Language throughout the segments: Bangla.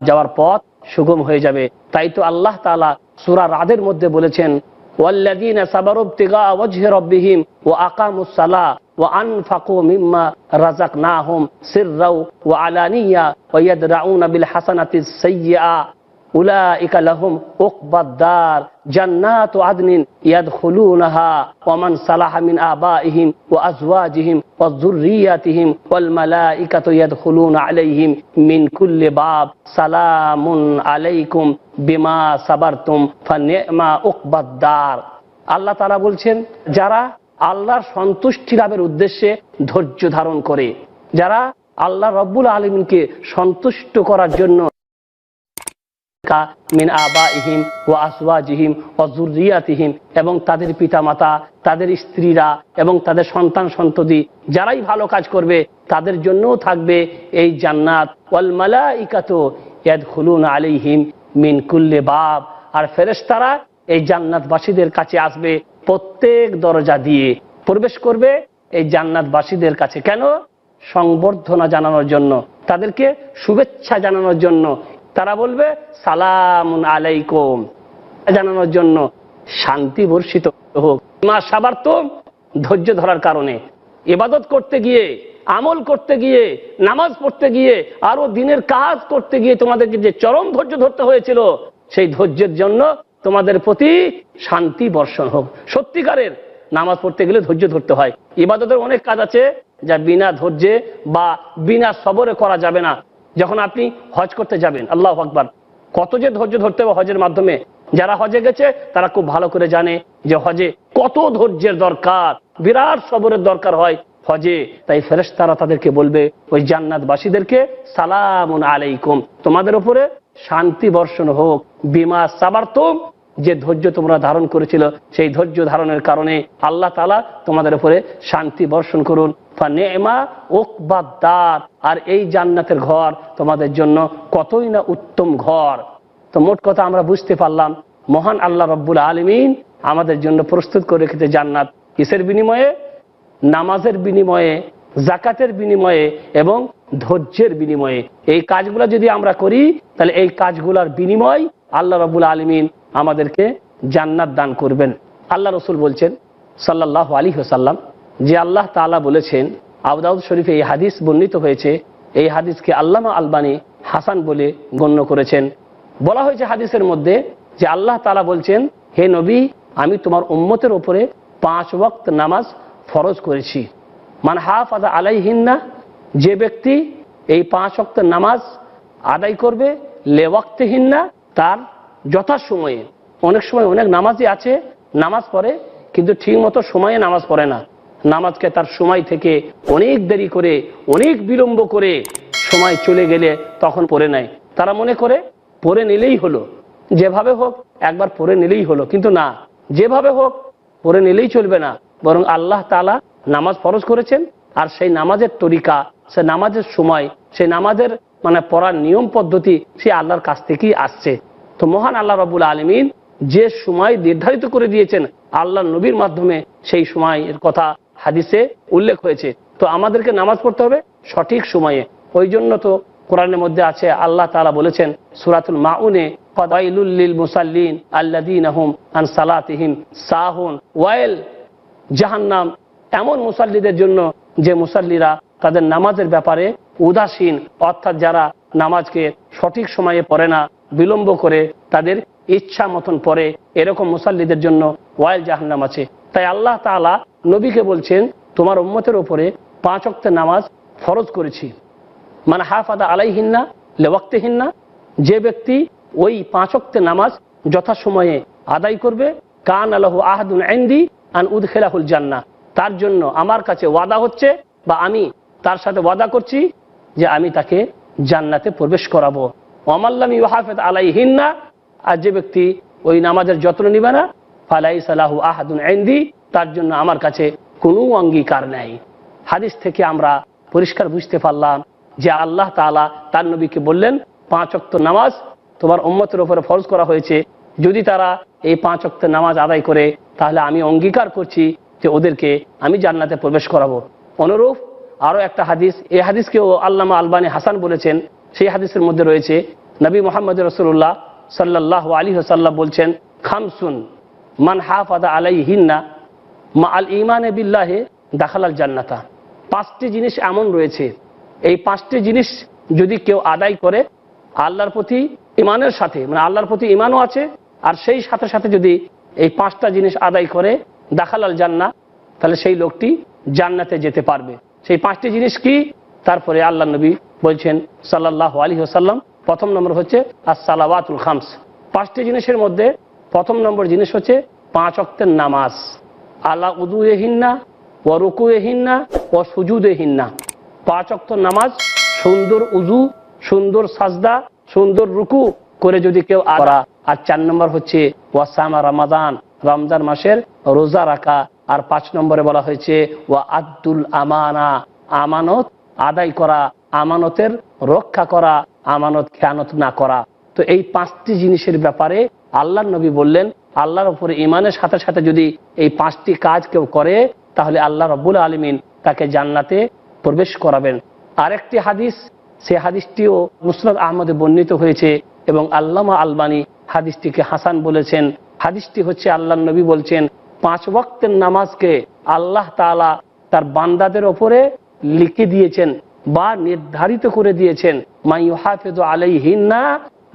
যাওয়ার পথ সুগম হয়ে যাবে তাই তো আল্লাহ তাআলা সূরা রাদের মধ্যে বলেছেন والذين صبروا ابتغاء وجه ربهم واقاموا الصلاه وانفقوا مما رزقناهم سرا وعلانيه ويدرعون بالحسنه السيئه আল্লাহ বলছেন, যারা আল্লাহর সন্তুষ্টি লাভের উদ্দেশ্যে ধৈর্য ধারণ করে, যারা আল্লাহ রব্বুল আলমিনকে সন্তুষ্ট করার জন্য মিন আবাইহিম ও আসওয়াজিহিম ও জুরিয়াতিহিম এবং তাদের পিতামাতা, তাদের স্ত্রীরা এবং তাদের সন্তান সন্ততি যারাই ভালো কাজ করবে তাদের জন্যও থাকবে এই জান্নাত। ওয়াল আলাইহিম মিন কুল্লি বাব। আর ফেরেশতারা এই জান্নাতবাসীদের কাছে আসবে প্রত্যেক দরজা দিয়ে। প্রবেশ করবে এই জান্নাতবাসীদের কাছে। কেন? সংবর্ধনা জানানোর জন্য, তাদেরকে শুভেচ্ছা জানানোর জন্য তারা বলবে, সালামুন আলাইকুম। জানানোর জন্য শান্তি বর্ষিত হোক। মা সাবার তো ধৈর্য ধরার কারণে। ইবাদত করতে গিয়ে, আমল করতে গিয়ে, নামাজ পড়তে গিয়ে আরও দিনের কাজ করতে গিয়ে তোমাদেরকে যে চরম ধৈর্য ধরতে হয়েছিল, সেই ধৈর্যের জন্য তোমাদের প্রতি শান্তি বর্ষণ হোক। সত্যিকারের নামাজ পড়তে গেলে ধৈর্য ধরতে হয়। ইবাদতের অনেক কাজ আছে যা বিনা ধৈর্যে বা বিনা সবরে করা যাবে না। যখন আপনি হজ করতে যাবেন, আল্লাহ আকবার, কত যে ধৈর্য ধরতে হবে হজের মাধ্যমে। যারা হজে গেছে, তারা খুব ভালো করে জানে যে হজে কত ধৈর্যের দরকার, বিরাট সবরের দরকার হয় হজে। তাই ফেরেস তারা তাদেরকে বলবে, ওই জান্নাতবাসীদেরকে সালামুন আলাইকুম। তোমাদের উপরে শান্তি বর্ষণ হোক, বিমা সাবার্তম যে ধৈর্য তোমরা ধারণ করেছিল, সেই ধৈর্য ধারণের কারণে আল্লাহ তালা তোমাদের উপরে শান্তি বর্ষণ করুন। আর এই জান্নাতের ঘর তোমাদের জন্য কতই না উত্তম ঘর। তো মোট কথা আমরা বুঝতে পারলাম, মহান আল্লাহ রব্বুল আলমিন আমাদের জন্য প্রস্তুত করে রেখেছে জান্নাত। কিসের বিনিময়ে? নামাজের বিনিময়ে জাকাতের বিনিময়ে এবং ধৈর্যের বিনিময়ে। এই কাজগুলো যদি আমরা করি, তাহলে এই কাজগুলোর বিনিময় আল্লাহ রবুল আলমিন আমাদেরকে জান্নাত দান করবেন। আল্লাহ রসুল বলছেন সাল্লাহ আলী হাসাল্লাম যে আল্লাহ তালা বলেছেন আবদাউদ শরীফে এই হাদিস বর্ণিত হয়েছে। এই হাদিসকে আল্লামা আলবানী হাসান বলে গণ্য করেছেন। বলা হয়েছে হাদিসের মধ্যে যে আল্লাহ তালা বলছেন, হে নবী, আমি তোমার উম্মতের ওপরে পাঁচ ওয়াক্ত নামাজ ফরজ করেছি। মান হাফ আদা আলাইহিন্না, যে ব্যক্তি এই পাঁচ ওয়াক্ত নামাজ আদায় করবে লেওয়াক্তহীননা তার যথাসময়ে, অনেক সময় অনেক নামাজই আছে, নামাজ পড়ে, কিন্তু ঠিক মতো সময়ে নামাজ পড়ে না। নামাজকে তার সময় থেকে অনেক দেরি করে, অনেক বিলম্ব করে সময় চলে গেলে তখন পড়ে নেয়। তারা মনে করে, পড়ে নিলেই হলো। যেভাবে হোক, একবার পড়ে নিলেই হলো। কিন্তু না, যেভাবে হোক, পড়ে নিলেই চলবে না। বরং আল্লাহ তালা নামাজ ফরজ করেছেন, আর সেই নামাজের তরিকা সে নামাজের সময়, সেই নামাজের মানে পড়ার নিয়ম পদ্ধতি সে আল্লাহর কাছ থেকেই আসছে। তো মহান আল্লাহ রবুল আলমিন যে সময় নির্ধারিত করে দিয়েছেন আল্লাহ নবীর মাধ্যমে, সেই সময়ের কথা হাদিসে উল্লেখ হয়েছে। তো আমাদেরকে নামাজ পড়তে হবে সঠিক সময়ে। ওই জন্য তো কোরআনের মধ্যে আছে, আল্লাহ তালা বলেছেন, সুরাতুল মাউনে মুসাল্লিন সাহুন। ওয়াইল, জাহান্নাম এমন মুসাল্লিদের জন্য যে মুসাল্লিরা তাদের নামাজের ব্যাপারে উদাসীন, অর্থাৎ যারা নামাজকে সঠিক সময়ে পড়ে না বিলম্ব করে তাদের ইচ্ছা মতন পড়ে এরকম মুসাল্লিদের জন্য ওয়াইল জাহান্নাম আছে। তাই আল্লাহ তালা নবীকে বলছেন, তোমার উম্মতের ওপরে পাঁচ অক্টের নামাজ ফরজ করেছি। মানে হাফাদা আলাইহিন্না লেওয়াক্তেহিন্না, যে ব্যক্তি ওই পাঁচ অক্টের নামাজ যথাসময়ে আদায় করবে, কান আলহ আহাদুল আইন্দি আন উদখেলাহুল জান্না তার জন্য আমার কাছে ওয়াদা হচ্ছে বা আমি তার সাথে ওয়াদা করছি যে আমি তাকে জান্নাতে প্রবেশ করাবো। অমাল্লাম ইহাফেদ আলাইহিন্না, আর যে ব্যক্তি ওই নামাজের যত্ন নিবে না ফালাই সালাহু আহাদুন আইন্দি তার জন্য আমার কাছে কোনো অঙ্গীকার নেই। হাদিস থেকে আমরা পরিষ্কার বুঝতে পারলাম যে আল্লাহ তালা তার নবীকে বললেন, পাঁচ অক্ত নামাজ তোমার উম্মতের ওপরে ফরজ করা হয়েছে। যদি তারা এই পাঁচ অক্ত নামাজ আদায় করে, তাহলে আমি অঙ্গীকার করছি যে ওদেরকে আমি জান্নাতে প্রবেশ করাবো। অনুরূপ আরও একটা হাদিস, এই হাদিসকেও আল্লামা আলবানী হাসান বলেছেন সেই হাদিসের মধ্যে রয়েছে, নবী মোহাম্মদ রসুল্লাহ সাল্লাহ আলী হাসাল্লাম বলছেন, খামসুন মান হাফাদা আলাই হিন্না মা আল ইমানে বিল্লাহে দাখালাল জান্নাতা। পাঁচটি জিনিস এমন রয়েছে, এই পাঁচটি জিনিস যদি কেউ আদায় করে আল্লাহর প্রতি ইমানের সাথে মানে আল্লাহর প্রতি ইমানও আছে, আর সেই সাথে সাথে যদি এই পাঁচটা জিনিস আদায় করে দাখালাল জান্না, তাহলে সেই লোকটি জান্নাতে যেতে পারবে। সেই পাঁচটি জিনিস কি? তারপরে আল্লাহ নবী বলছেন সাল্লাহ আলী সাল্লাম প্রথম নম্বর হচ্ছে আর সালাওয়াতুল খামস। পাঁচটি জিনিসের মধ্যে প্রথম নম্বর জিনিস হচ্ছে পাঁচ অক্তের নামাজ। আল্লাহ উদু হিন্না ও রুকু হিন্না ও সুজুদ হিন্না পাঁচ অক্ত নামাজ, সুন্দর উজু সুন্দর সাজদা, সুন্দর রুকু করে যদি কেউ করা। আর চার নম্বর হচ্ছে ওয়াসামা রমাদান, রমজান মাসের রোজা রাখা। আর পাঁচ নম্বরে বলা হয়েছে ওয়া আব্দুল আমানা, আমানত আদায় করা। আমানতের রক্ষা করা, আমানত খেয়ানত না করা। তো এই পাঁচটি জিনিসের ব্যাপারে আল্লাহ নবী বললেন, আল্লাহর উপরে ইমানের সাথে সাথে যদি এই পাঁচটি কাজ কেউ করে, তাহলে আল্লাহ রব্বুল আলমিন তাকে জান্নাতে প্রবেশ করাবেন। আরেকটি হাদিস, সে হাদিসটিও মুসরত আহমদে বর্ণিত হয়েছে এবং আল্লামা আলবানী হাদিসটিকে হাসান বলেছেন। হাদিসটি হচ্ছে আল্লাহ নবী বলছেন, পাঁচ ওয়াক্তের নামাজকে আল্লাহ তাআলা তার বান্দাদের ওপরে লিখে দিয়েছেন। বা নির্ধারিত করে দিয়েছেন মাই হাফেদ আলাই হিন্না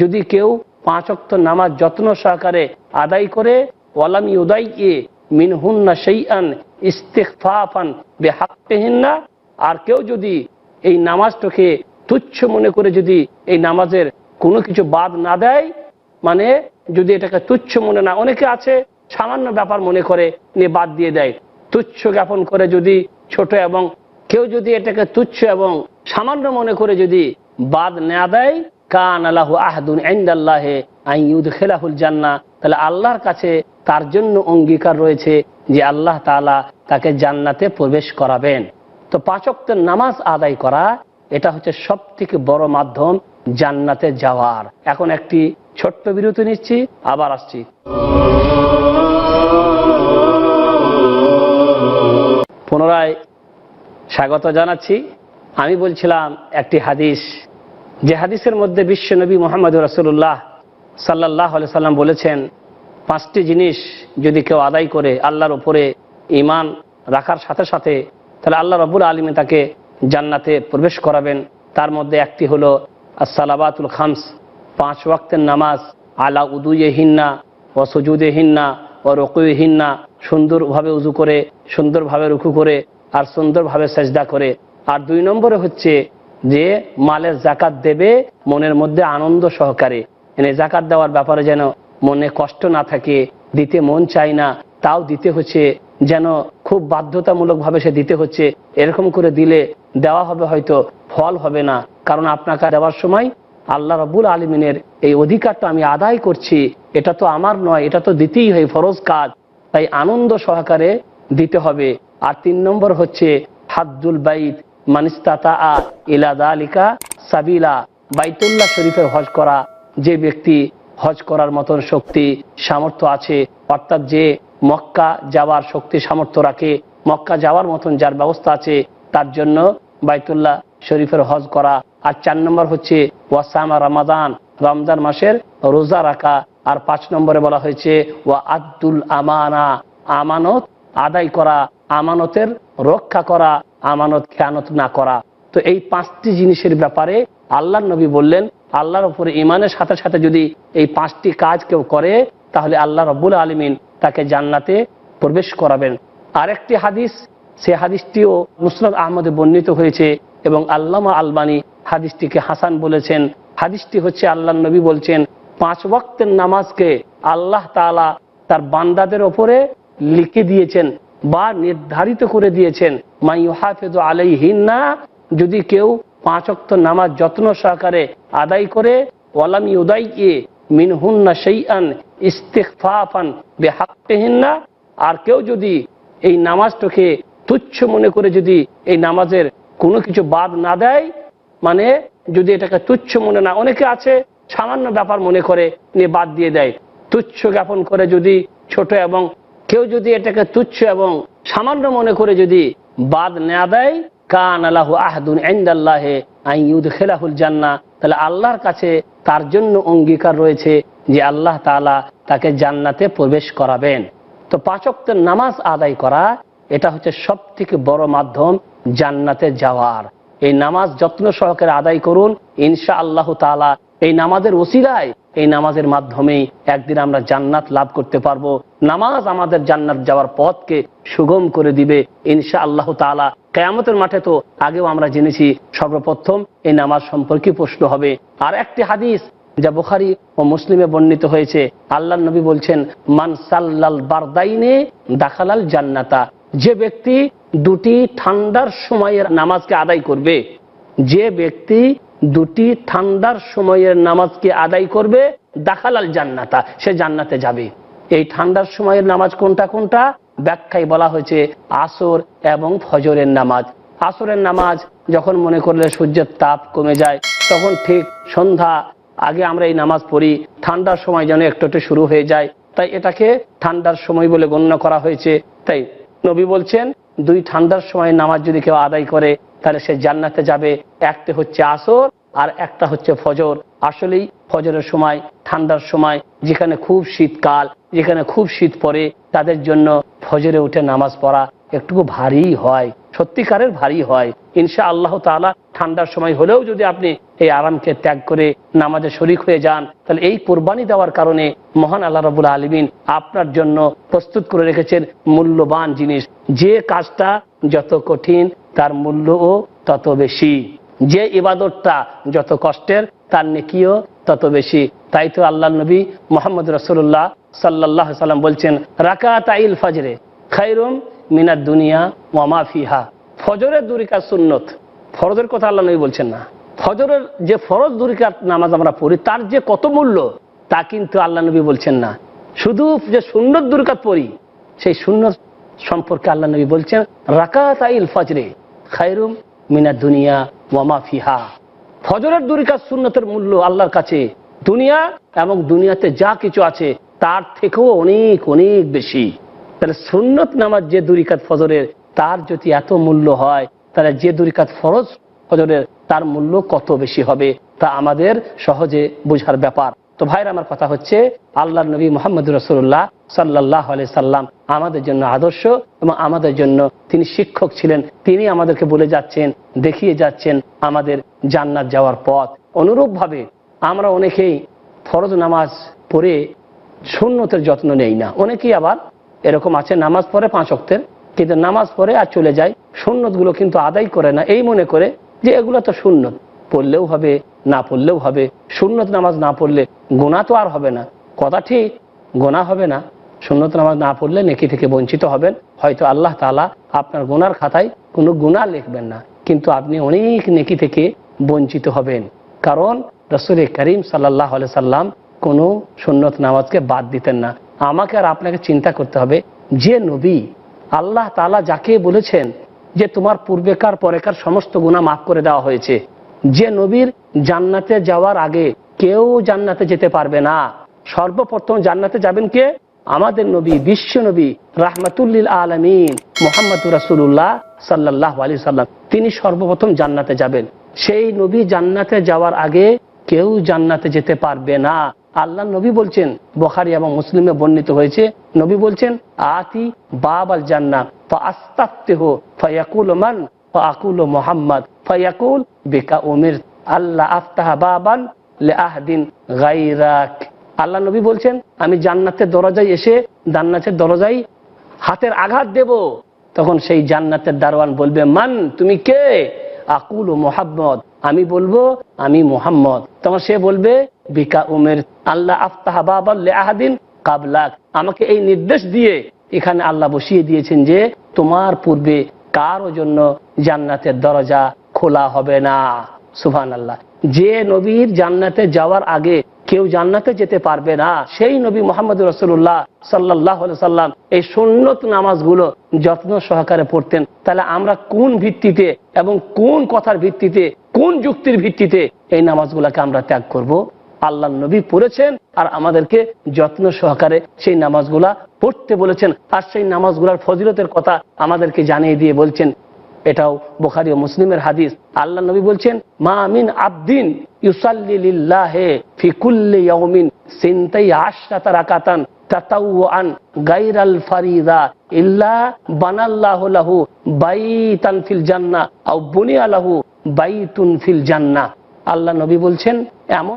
যদি কেউ পাঁচ অক্ত নামাজ যত্ন সহকারে আদায় করে, ওয়ালামি উদাইকে মিনহুন্না সেইআন ইস্তেকফাফান বেহাক্তেহিন্না আর কেউ যদি এই নামাজটাকে তুচ্ছ মনে করে যদি এই নামাজের কোনো কিছু বাদ না দেয় মানে যদি এটাকে তুচ্ছ মনে না, অনেকে আছে সামান্য ব্যাপার মনে করে, নিয়ে বাদ দিয়ে দেয়। তুচ্ছ জ্ঞাপন করে যদি ছোট এবং কেউ যদি এটাকে তুচ্ছ এবং সামান্য মনে করে যদি বাদ না দেয়, কান আল্লাহ আহদুন আইন্দাল্লাহে আইয়ুদ খেলাহুল জান্না তাহলে আল্লাহর কাছে তার জন্য অঙ্গীকার রয়েছে যে আল্লাহ তাআলা তাকে জান্নাতে প্রবেশ করাবেন। তো পাঁচক্তের নামাজ আদায় করা, এটা হচ্ছে সব থেকে বড় মাধ্যম জান্নাতে যাওয়ার। এখন একটি ছোট্ট বিরতি নিচ্ছি, আবার আসছি। পুনরায় স্বাগত জানাচ্ছি। আমি বলছিলাম একটি হাদিস। যে হাদিসের মধ্যে বিশ্ব নবী মোহাম্মদ রসুল্লাহ সাল্লাহ সাল্লাম বলেছেন, পাঁচটি জিনিস যদি কেউ আদায় করে আল্লাহর ওপরে ইমান রাখার সাথে সাথে, তাহলে আল্লাহ রবুল আলমী তাকে জান্নাতে প্রবেশ করাবেন। তার মধ্যে একটি হলো সালাবাতুল খামস, পাঁচ ওয়াক্তের নামাজ, আলা উদুয়ে হিন্না ও সজুদে হিন্না ও রকুয়ে হিন্না সুন্দরভাবে উজু করে, সুন্দরভাবে রুকু করে আর সুন্দরভাবে সেজদা করে। আর দুই নম্বরে হচ্ছে যে মালের জাকাত দেবে মনের মধ্যে আনন্দ সহকারে। এনে জাকাত দেওয়ার ব্যাপারে যেন মনে কষ্ট না থাকে, দিতে মন চায় না, তাও দিতে হচ্ছে, যেন খুব বাধ্যতামূলকভাবে সে দিতে হচ্ছে। এরকম করে দিলে দেওয়া হবে হয়তো, ফল হবে না। কারণ আপনাকে দেওয়ার সময় আল্লাহ রবুল আলমিনের এই অধিকারটা আমি আদায় করছি, এটা তো আমার নয়, এটা তো দিতেই হয়, ফরজ কাজ। তাই আনন্দ সহকারে দিতে হবে। আর তিন নম্বর হচ্ছে, হাদ্দুল বাইত মানিস্তাতা ইলাদা আলিকা সাবিলা। বাইতুল্লাহ শরীফের হজ করা, যে ব্যক্তি হজ করার মতন শক্তি, সামর্থ্য আছে, অর্থাৎ যে মক্কা যাওয়ার শক্তি, সামর্থ্য রাখে, মক্কা যাওয়ার মতন যার ব্যবস্থা আছে, তার জন্য বাইতুল্লাহ শরীফের হজ করা। আর চার নম্বর হচ্ছে, ওয়াসামা রমাদান, রমজান মাসের রোজা রাখা। আর পাঁচ নম্বরে বলা হয়েছে, ওয়া আব্দুল আমানা, আমানত আদায় করা। আমানতের রক্ষা করা, আমানত খেয়ানত না করা। তো এই পাঁচটি জিনিসের ব্যাপারে আল্লাহ নবী বললেন, আল্লাহর উপরে ইমানের সাথে সাথে যদি এই পাঁচটি কাজ কেউ করে, তাহলে আল্লাহ রব্বুল আলমিন তাকে জান্নাতে প্রবেশ করাবেন। আরেকটি হাদিস, সে হাদিসটিও মুসরত আহমদে বর্ণিত হয়েছে এবং আল্লামা আলবানী হাদিসটিকে হাসান বলেছেন। হাদিসটি হচ্ছে আল্লাহ নবী বলছেন, পাঁচ ওয়াক্তের নামাজকে আল্লাহ তাআলা তার বান্দাদের ওপরে লিখে দিয়েছেন। বা নির্ধারিত করে দিয়েছেন মাই হাফেদ আলাই যদি কেউ পাঁচ অক্ত নামাজ যত্ন সহকারে আদায় করে, ওয়ালামি উদাইকে মিনহুন্না সেইআন ইস্তেকফাফান বেহাক্তেহিন্না আর কেউ যদি এই নামাজটাকে তুচ্ছ মনে করে যদি এই নামাজের কোনো কিছু বাদ না দেয় মানে যদি এটাকে তুচ্ছ মনে না, অনেকে আছে সামান্য ব্যাপার মনে করে, নিয়ে বাদ দিয়ে দেয়। তুচ্ছ জ্ঞাপন করে যদি ছোট এবং কেউ যদি এটাকে তুচ্ছ এবং সামান্য মনে করে যদি বাদ না দেয়, কান আলাহু আহদুন ইনদাল্লাহে আইয়ুদ খেলাহুল জান্না তাহলে আল্লাহর কাছে তার জন্য অঙ্গীকার রয়েছে যে আল্লাহ তাআলা তাকে জান্নাতে প্রবেশ করাবেন। তো পাঁচক্তের নামাজ আদায় করা, এটা হচ্ছে সব থেকে বড় মাধ্যম জান্নাতে যাওয়ার। এই নামাজ যত্ন সহকারে আদায় করুন ইনশা আল্লাহ তাআলা এই নামাজের ওসিলায় এই নামাজের মাধ্যমেই একদিন আমরা জান্নাত লাভ করতে পারব। নামাজ আমাদের জান্নাত যাওয়ার পথকে সুগম করে দিবে ইনশা আল্লাহ তাআলা। কেয়ামতের মাঠে তো আগেও আমরা জেনেছি, সর্বপ্রথম এই নামাজ সম্পর্কে প্রশ্ন হবে। আর একটি হাদিস যা বুখারি ও মুসলিমে বর্ণিত হয়েছে। আল্লাহ নবী বলছেন, মান সাল্লাল বারদাইনে দাখালাল জান্নাতা। যে ব্যক্তি দুটি ঠান্ডার সময়ের নামাজকে আদায় করবে, যে ব্যক্তি দুটি ঠান্ডার সময়ের নামাজকে আদায় করবে দাখালাল জান্নাতা, সে জান্নাতে যাবে। এই ঠান্ডার সময়ের নামাজ কোনটা কোনটা? ব্যাখ্যায় বলা হয়েছে আসর এবং ফজরের নামাজ। আসরের নামাজ যখন মনে করলে সূর্যের তাপ কমে যায়, তখন ঠিক সন্ধ্যা আগে আমরা এই নামাজ পড়ি, ঠান্ডার সময় যেন একটু একটু শুরু হয়ে যায়। তাই এটাকে ঠান্ডার সময় বলে গণ্য করা হয়েছে। তাই নবী বলছেন, দুই ঠান্ডার সময় নামাজ যদি কেউ আদায় করে তাহলে সে জান্নাতে যাবে। একটা হচ্ছে আসর আর একটা হচ্ছে ফজর। আসলেই ফজরের সময়, ঠান্ডার সময়, যেখানে খুব শীতকাল, যেখানে খুব শীত পড়ে, তাদের জন্য ফজরে উঠে নামাজ পড়া একটু ভারী হয়, সত্যিকারের ভারী হয়। ইনশা আল্লাহ তাআলা ঠান্ডার সময় হলেও যদি আপনি এই আরামকে ত্যাগ করে নামাজে শরিক হয়ে যান, তাহলে এই কোরবানি দেওয়ার কারণে মহান আল্লাহ রবুল আলমিন আপনার জন্য প্রস্তুত করে রেখেছেন মূল্যবান জিনিস। যে কাজটা যত কঠিন তার মূল্যও তত বেশি। যে ইবাদতটা যত কষ্টের, তার নেকিও তত বেশি। তাই তো আল্লাহ নবী মোহাম্মদ রসুল্লাহ সাল্লাহ সাল্লাম বলছেন রাকাত আইল ফজরে খাইরুম মিনার দুনিয়া ওয়ামা ফিহা। ফজরের দুরিকার সুন্নত। ফরজের কথা আল্লাহ নবী বলছেন না। ফজরের যে ফরজ দুরিকার নামাজ আমরা পড়ি, তার যে কত মূল্য, তা কিন্তু আল্লাহ নবী বলছেন না। শুধু যে সুন্নত দুরিকাত পড়ি, সেই সুন্নত সম্পর্কে আল্লাহ নবী বলছেন রাকাত আইল ফজরে খাইরুম মিনার দুনিয়া ওয়ামা ফিহা। ফজরের দুরিকাত সুন্নতের মূল্য আল্লাহর কাছে। দুনিয়া এবং দুনিয়াতে যা কিছু আছে, তার থেকেও অনেক অনেক বেশি। তাহলে সুন্নত নামাজ যে দুরিকাত ফজরের, তার যদি এত মূল্য হয়, তাহলে যে দুরিকাত ফরজ ফজরের, তার মূল্য কত বেশি হবে, তা আমাদের সহজে বোঝার ব্যাপার। তো ভাইয়ের আমার কথা হচ্ছে আল্লাহ নবী মোহাম্মদ রসুল্লাহ সাল্লাহ আলি সাল্লাম আমাদের জন্য আদর্শ এবং আমাদের জন্য তিনি শিক্ষক ছিলেন। তিনি আমাদেরকে বলে যাচ্ছেন, দেখিয়ে যাচ্ছেন আমাদের জান্নাত যাওয়ার পথ। অনুরূপভাবে আমরা অনেকেই ফরজ নামাজ পড়ে সুন্নতের যত্ন নেই না। অনেকেই আবার এরকম আছে, নামাজ পড়ে পাঁচ অক্তের কিন্তু নামাজ পড়ে আর চলে যায়। সুন্নতগুলো কিন্তু আদায় করে না। এই মনে করে যে এগুলো তো সুন্নত। পড়লেও হবে, না পড়লেও হবে। সুন্নত নামাজ না পড়লে গোনা তো আর হবে না। কথা ঠিক গোনা হবে না। সুন্নত নামাজ না পড়লে নেকি থেকে বঞ্চিত হবেন। হয়তো আল্লাহ তালা আপনার গোনার খাতায় কোনো গুণা লিখবেন না। কিন্তু আপনি অনেক নেকি থেকে বঞ্চিত হবেন। কারণ রসুল করিম সাল্লাহ সাল্লাম কোনো সুন্নত নামাজকে বাদ দিতেন না। আমাকে আর আপনাকে চিন্তা করতে হবে, যে নবী আল্লাহ তালা যাকে বলেছেন যে তোমার পূর্বেকার, পরেকার সমস্ত গুণা মাফ করে দেওয়া হয়েছে যে নবীর জান্নাতে যাওয়ার আগে কেউ জান্নাতে যেতে পারবে না। সর্বপ্রথম জান্নাতে যাবেন কে? আমাদের নবী, বিশ্ব নবী, রাহমাতুল্লিল আলমিন মোহাম্মদ রাসুল্লাহ সাল্লাহ আলী সাল্লাম। তিনি সর্বপ্রথম জান্নাতে যাবেন। সেই নবী জান্নাতে যাওয়ার আগে কেউ জান্নাতে যেতে পারবে না। আল্লাহ নবী বলছেন, বখারি এবং মুসলিমে বর্ণিত হয়েছে, নবী বলছেন, আতি বাব আল জান্না আস্তাফতেহ ফয়াকুল মান আকুল মোহাম্মদ, ফয়াকুল বেকা ওমির আল্লাহ আফতাহ বাবান আহদিন গাইরাক আল্লাহ নবী বলছেন, আমি জান্নাতের দরজায় এসে জান্নাতের দরজায় হাতের আঘাত দেব। তখন সেই জান্নাতের দারোয়ান বলবে, মান, তুমি কে? আকুল ও মোহাম্মদ। আমি বলব, আমি মোহাম্মদ। তখন সে বলবে, বিকা উমের আল্লাহ আফতাহ বাবাল্লে আহাদিন কাবলাক। আমাকে এই নির্দেশ দিয়ে এখানে আল্লাহ বসিয়ে দিয়েছেন যে, তোমার পূর্বে কারও জন্য জান্নাতের দরজা খোলা হবে না। সুহান আল্লাহ যে নবীর জান্নাতে যাওয়ার আগে কেউ জান্নাতে যেতে পারবে না, সেই নবী মোহাম্মদ রসুল্লাহ সাল্লাহ সাল্লাম এই সুন্নত নামাজগুলো যত্ন সহকারে পড়তেন। তাহলে আমরা কোন ভিত্তিতে এবং কোন কথার ভিত্তিতে, কোন যুক্তির ভিত্তিতে এই নামাজগুলোকে আমরা ত্যাগ করব? আল্লাহ নবী পড়েছেন আর আমাদেরকে যত্ন সহকারে সেই নামাজগুলা পড়তে বলেছেন। আর সেই নামাজগুলার ফজিলতের কথা আমাদেরকে জানিয়ে দিয়ে বলছেন এটাও বোখারি ও মুসলিমের হাদিস। আল্লাহ নবী বলছেন, মা মিন আবদিন ফারিদা ইল্লা বানাল্লাহু লাহু জান্নাহ। আল্লাহ নবী বলছেন, এমন